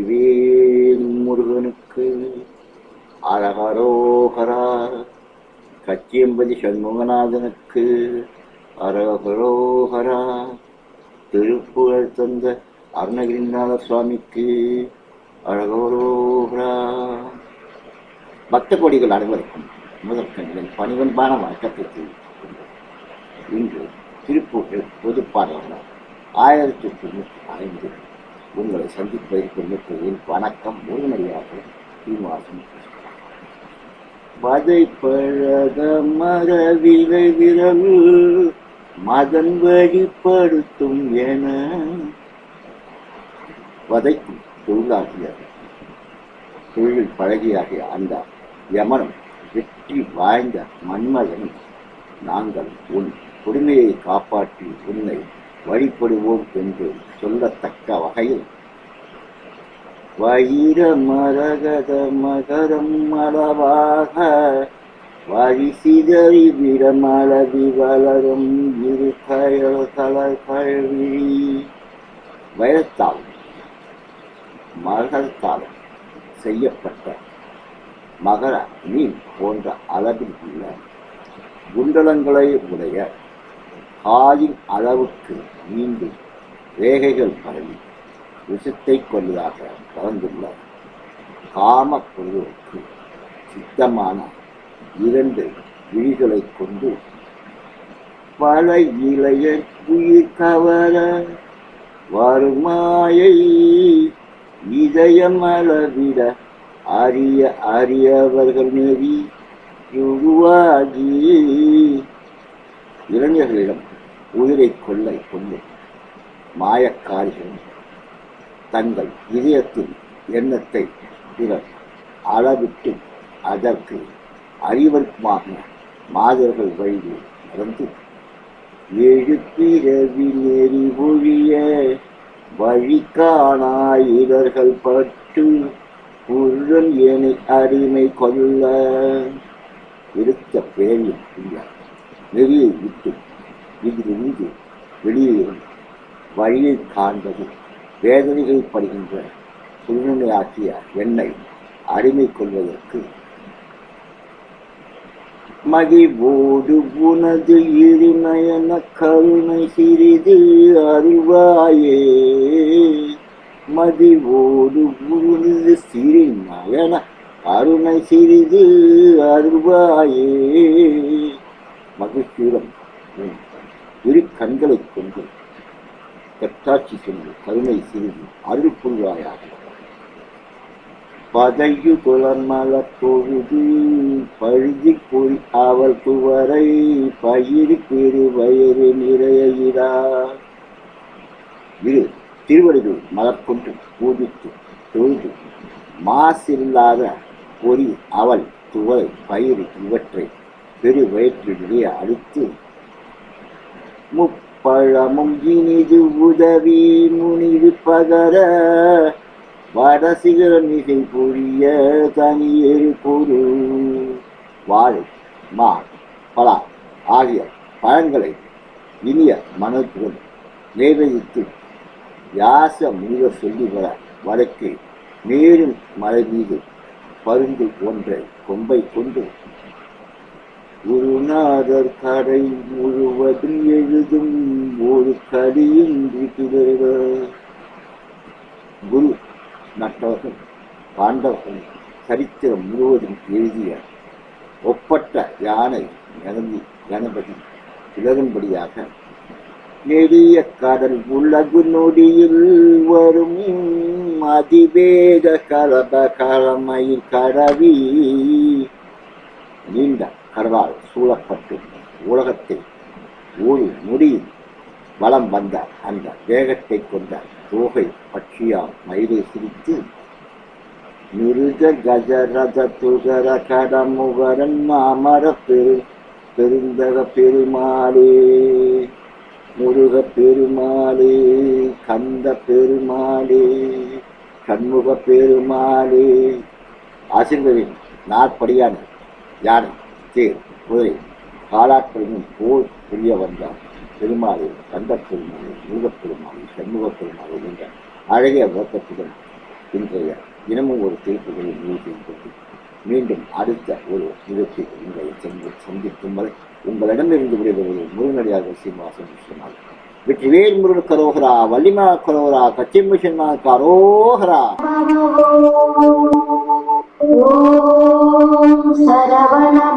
வெற்றிவேல் முருகனுக்கு அரகரோகரா கச்சியம்பதி சண்முகநாதனுக்கு அரகரோகரா திருப்புகழ் தந்த அருணகிரிநாத சுவாமிக்கு அரகரோகரா பக்த கொடிகள் அனைவருக்கும் முதற்கண்கள் பணிவன்பான வணக்கத்தை இன்று திருப்பூரில் பொதுப்பாளர்கள் ஆயிரத்தி தொண்ணூற்றி ஐந்து உங்களை சந்திப்பதற்கு மிகவும் வணக்கம். முருகனடியாக சீனிவாசன் வதை பழக மரவிலை விரவு மதன் வழிப்படுத்தும் என வதைக்கும் தொழிலாகிய தொழில் பழகியாகிய அந்த யமனம் வெற்றி வாய்ந்த மன்மதன் நாங்கள் உன் கொடுமையை காப்பாற்றி உன்னை வழிபடுவோம் என்று சொல்லத்தக்க வகையில். வைர மரகத மகரம் அளவாக வழி சிதறி விரமளவி வளரும் இரு கயல் கலர் கல்வி வைரத்தாலும் செய்யப்பட்ட மகர மீன் போன்ற அளவில் உள்ள குண்டலங்களை உடைய காலின் அளவுக்கு நீண்டு ரேகைகள் பரவி விஷத்தை கொள்வதாக கலந்துள்ள காம பொருளுக்கு சித்தமான இரண்டு விழிகளை கொண்டு பல இளைய உயிர் கவர வருமாயை இதயம் அளவிட அரிய அரியவர்கள் நெறி உருவாகி. இளைஞர்களிடம் உயிரை கொள்ளை கொள்ளும் மாயக்காரிகள் தங்கள் இதயத்தின் எண்ணத்தை பிறர் அளவிட்டு அதற்கு அறிவருக்குமாக மாதர்கள் வழியில் நடந்து ஏழு நெறி ஒழிய வழி காணாயிரர்கள் பட்டு புருடன் ஏனை அடிமை கொள்ள இருக்க பேரில் இல்லை நெறியை விட்டு இதிலிருந்து வெளியேறும் வழியை காண்பது வேதனைகள் படுகின்ற சூழ்நிலையாக்கிய என்னை அடிமை கொள்வதற்கு. மகிழ்வோடு உனது இருநயன கருணை சிறிது அருள்வாயே. மதிவோடு உனது சிறுநயன கருணை சிறிது அருள்வாயே. மகிழ்ச்சியுடன் கண்களைக் கொண்டு கட்டாட்சி சென்று கருணை சிறிது அருள் புரிவாயாக. பதையு குளமல பொழுது பழுதி போய் அவள் துவரை பயிர் பெரு வயறு நிறையிடா இரு திருவடிகள் மலர்கொண்டு பூஜித்து தொழுது மாசில்லாத பொறி அவள் துவரை பயிர் இவற்றை பெரு வயிற்றிலேயே அழித்து முப்பழமும் இனிது உதவி முனிது பகர வடசிகர மிகை புரிய தனியேறு பொரு வாழை மா பலா ஆகிய பழங்களை இனிய மனத்துடன் நேவகித்து யாச முனிவர் சொல்லி வர வடக்கு மேலும் மலை மீது பருந்து ஒன்றை கொம்பை கொண்டு குருநாதர் கடை முழுவதும் எழுதும் ஒரு கடியின்றி கிடக குரு நட்டவர்கள் பாண்டவர்கள் சரித்திரம் முழுவதும் எழுதிய ஒப்பட்ட யானை கணதி கணபதி விலகும்படியாக நெடிய கடல் உலகு நொடியில் வரும் அதிவேக கலப கலமையில் கடவி நீண்ட கடலால் சூழப்பட்டு உலகத்தில் ஊழி முடி வளம் வந்த அந்த வேகத்தை கொண்ட தோகை பட்சியா மயிலை சிரித்து மிருக கஜரத துகர கடமுகரன் அமர பெரு பெருந்தக பெருமாளே முருக பெருமாளே கந்த பெருமாளே கண்முக பெருமாளே. அசிங்கரின் நாற்படியான யானை. தேர் குதிரை காலாட்களையும் போர் புரிய வந்தார் பெருமாளை கந்தப் பெருமாளை முருகப் பெருமாளை சண்முகப் பெருமாளை என்ற அழகிய விளக்கத்துடன் இன்றைய தினமும் ஒரு திருப்புகளை நிறைவு செய்து மீண்டும் அடுத்த ஒரு நிகழ்ச்சி உங்களை சென்று சந்திக்கும் வரை உங்களிடமிருந்து விடைபெறுவது முருகனடியாக சீனிவாசன் விஸ்வநாத் வெற்றிவேல் முருகன் கரோகரா வள்ளிமா கரோகரா கச்சிமிஷன் கரோகரா சரவணா